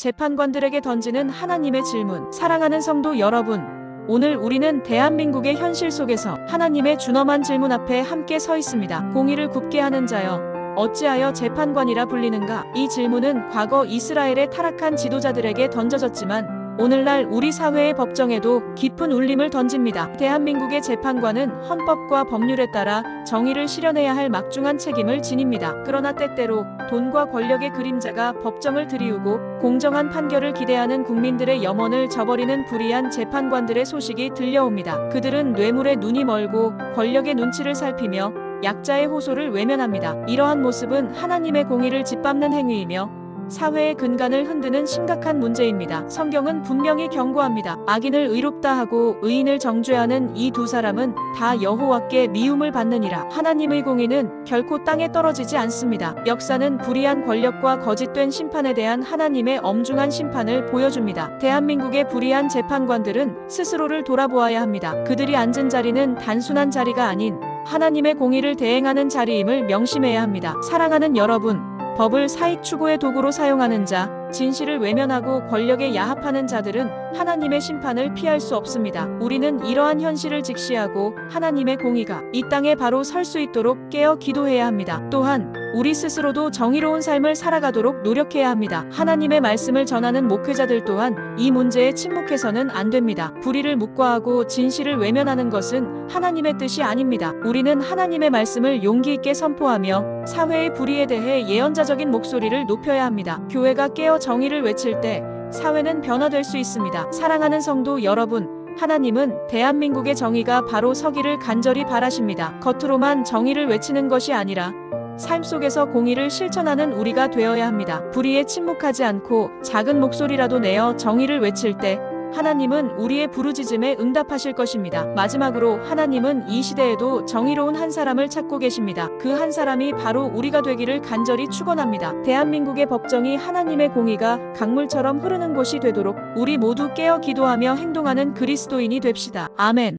재판관들에게 던지는 하나님의 질문. 사랑하는 성도 여러분, 오늘 우리는 대한민국의 현실 속에서 하나님의 준엄한 질문 앞에 함께 서 있습니다. 공의를 굽게 하는 자여. 어찌하여 재판관이라 불리는가? 이 질문은 과거 이스라엘의 타락한 지도자들에게 던져졌지만 오늘날 우리 사회의 법정에도 깊은 울림을 던집니다. 대한민국의 재판관은 헌법과 법률에 따라 정의를 실현해야 할 막중한 책임을 지닙니다. 그러나 때때로 돈과 권력의 그림자가 법정을 들이우고 공정한 판결을 기대하는 국민들의 염원을 저버리는 불의한 재판관들의 소식이 들려옵니다. 그들은 뇌물에 눈이 멀고 권력의 눈치를 살피며 약자의 호소를 외면합니다. 이러한 모습은 하나님의 공의를 짓밟는 행위이며 사회의 근간을 흔드는 심각한 문제입니다. 성경은 분명히 경고합니다. 악인을 의롭다 하고 의인을 정죄하는 이 두 사람은 다 여호와께 미움을 받느니라. 하나님의 공의는 결코 땅에 떨어지지 않습니다. 역사는 불의한 권력과 거짓된 심판에 대한 하나님의 엄중한 심판을 보여줍니다. 대한민국의 불의한 재판관들은 스스로를 돌아보아야 합니다. 그들이 앉은 자리는 단순한 자리가 아닌 하나님의 공의를 대행하는 자리임을 명심해야 합니다. 사랑하는 여러분, 법을 사익 추구의 도구로 사용하는 자, 진실을 외면하고 권력에 야합하는 자들은 하나님의 심판을 피할 수 없습니다. 우리는 이러한 현실을 직시하고 하나님의 공의가 이 땅에 바로 설 수 있도록 깨어 기도해야 합니다. 또한 우리 스스로도 정의로운 삶을 살아가도록 노력해야 합니다. 하나님의 말씀을 전하는 목회자들 또한 이 문제에 침묵해서는 안 됩니다. 불의를 묵과하고 진실을 외면하는 것은 하나님의 뜻이 아닙니다. 우리는 하나님의 말씀을 용기 있게 선포하며 사회의 불의에 대해 예언자적인 목소리를 높여야 합니다. 교회가 깨어 정의를 외칠 때 사회는 변화될 수 있습니다. 사랑하는 성도 여러분, 하나님은 대한민국의 정의가 바로 서기를 간절히 바라십니다. 겉으로만 정의를 외치는 것이 아니라 삶 속에서 공의를 실천하는 우리가 되어야 합니다. 불의에 침묵하지 않고 작은 목소리라도 내어 정의를 외칠 때 하나님은 우리의 부르짖음에 응답하실 것입니다. 마지막으로 하나님은 이 시대에도 정의로운 한 사람을 찾고 계십니다. 그 한 사람이 바로 우리가 되기를 간절히 축원합니다. 대한민국의 법정이 하나님의 공의가 강물처럼 흐르는 곳이 되도록 우리 모두 깨어 기도하며 행동하는 그리스도인이 됩시다. 아멘.